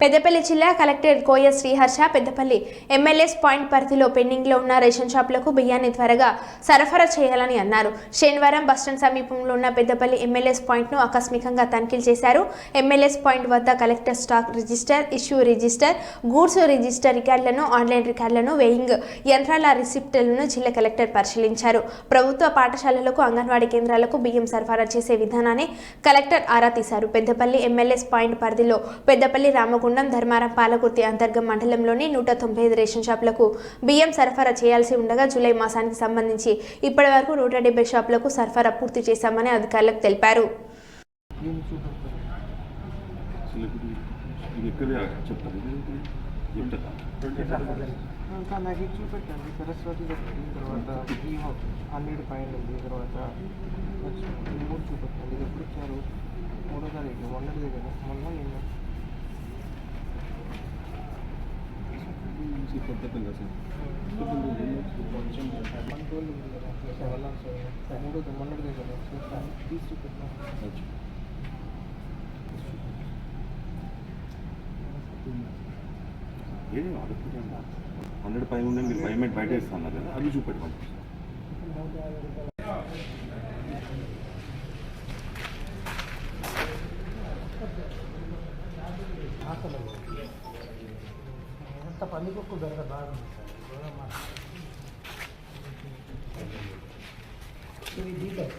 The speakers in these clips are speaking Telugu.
పెద్దపల్లి జిల్లా collector Koya Sriharsha Peddapalli MLS point పరిధిలో పెండింగ్లో ఉన్న రేషన్ షాపులకు బియ్యాన్ని త్వరగా సరఫరా చేయాలని అన్నారు. శనివారం బస్టాండ్ సమీపంలో ఉన్న పెద్దపల్లి ఎమ్మెల్యేస్ పాయింట్ను ఆకస్మికంగా తనిఖీలు చేశారు. ఎమ్మెల్యేస్ పాయింట్ వద్ద collector stock register issue register goods register రికార్డులను ఆన్లైన్ రికార్డులను వేయింగ్ యంత్రాల రిసిప్టులను జిల్లా కలెక్టర్ పరిశీలించారు. ప్రభుత్వ పాఠశాలలకు అంగన్వాడీ కేంద్రాలకు బియ్యం సరఫరా చేసే విధానాన్ని కలెక్టర్ ఆరా తీశారు. పెద్దపల్లి ఎమ్మెల్యేస్ పాయింట్ పరిధిలో పెద్దపల్లి కుండం ధర్మారం పాలకుర్తి అంతర్గం మండలంలోని నూట తొంభై ఐదు రేషన్ షాపులకు బియ్యం సరఫరా చేయాల్సి ఉండగా జూలై మాసానికి సంబంధించి ఇప్పటి వరకు నూట డెబ్బై షాపులకు సరఫరా పూర్తి చేశామని అధికారులకు తెలిపారు. ఇంకా నాకు ఇది చూపెట్టండి సరస్వతి తర్వాత హండ్రెడ్ ఉంది తర్వాత మూడు చూపెట్టండి ఇది ఎప్పుడు ఇచ్చారు? మూడో తారీఖు మొన్నటి కదా. మొన్న నిన్న. తీసి చూపెట్టాను ఏం అడుగుతుంటా హండ్రెడ్ పై ఉండే మీరు పేమెంట్ బయట ఇస్తున్నారు కదా అవి చూపెట్టుకోండి. పంపిస్తాను అంత బాగుంది సార్ ఇది డీటెయిల్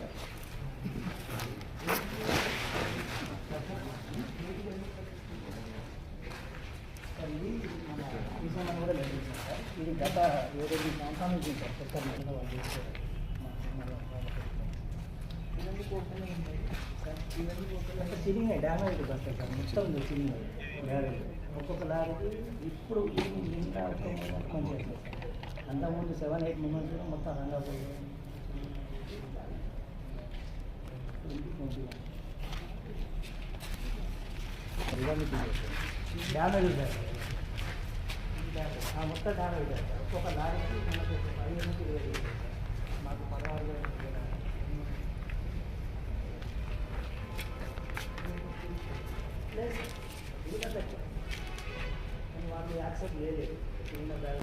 సార్ ఇది మన విజయనగరం కూడా లభించింది సార్ ఇది గత ఏడు సంవత్సరాల నుంచి సార్ కొత్త నెలలో వాళ్ళు ఇవన్నీ పోతున్నాయి సార్ ఇవన్నీ పోతున్నాయి అంటే సీలింగ్ డ్యామేజ్ కదా సార్ మొత్తం ఉంది సీలింగ్ డ్యామేజ్ ఒక్కొక్క లారీకి ఇప్పుడు ఈ నిన్న కొంచెం అంతకుముందు సెవెన్ ఎయిట్ మెంబర్స్ కూడా మొత్తం రంగా పోయి డ్యామేజ్ సార్ ఆ మొత్తం డ్యామేజ్ సార్ ఒక్కొక్క లారీకి మనకు పదిహేను నుంచి ఇరవై మాకు పదహారు వేలు ప్లస్ ఇది కూడా తక్కువ. కానీ వాళ్ళు యాక్సెప్ట్ చేయలేదు చిన్న బ్యాగ్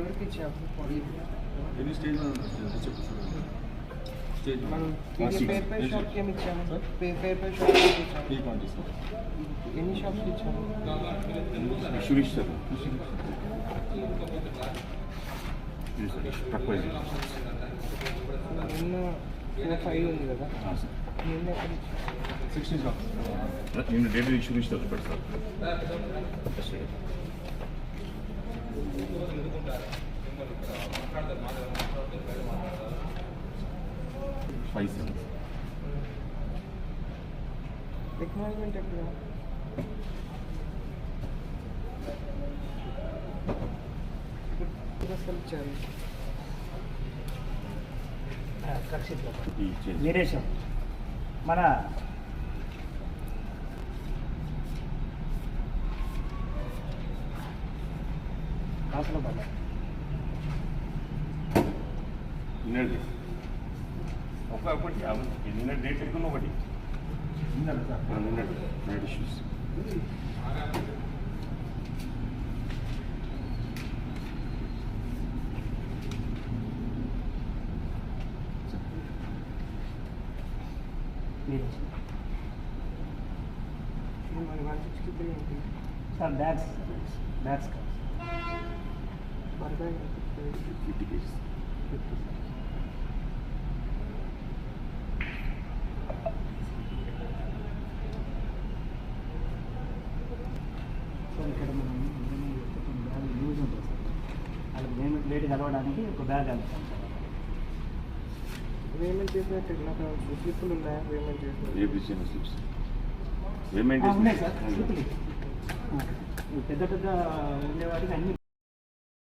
ఎవరికి ఇచ్చాము ఎన్ని స్టేజ్ చెప్పు స్టేజ్ మనం పేర్ పే షాప్కి ఏమి ఇచ్చాము పేర్ పేర్ పే షాప్కి ఏమి ఇచ్చాము త్రీ పాయింట్ ఇస్తాను ఎన్ని షాప్స్కి ఇచ్చాము సురేష్ సార్ తక్కువ నిన్న ఫోర్ ఫైవ్ ఉంది కదా సార్ నిన్న ఎక్కడ ఇచ్చాము సిక్స్టీన్ నేను డేట్ ఇష్యూ ఇస్తారు పెడతారు ఇచ్చారు ఈ చేంజ్ నిరేశం మన కాసుల పడ్డ. నిన్నటి ఒక ఒకటి నిన్న డేట్ ఎక్కువ ఒకటి. నిన్నటి night issues sir bags bags fifty KGs sir ఇక్కడ మనం బ్యాగ్ యూజ్ ఉంటుంది సార్. వాళ్ళకి పేమెంట్ లేట్ కలవడానికి ఒక బ్యాగ్ కలుపుతాం సార్. పేమెంట్ చేసినట్టు నాకు స్లిప్పులు ఉన్నాయా? పేమెంట్ చేసిన ఏ బిజినెస్ స్లిప్స్. పేమెంట్ ఉన్నాయి సార్. స్లిప్లు. ఆ, ఈ పెద్ద పెద్ద ఉండేవాడికి అన్ని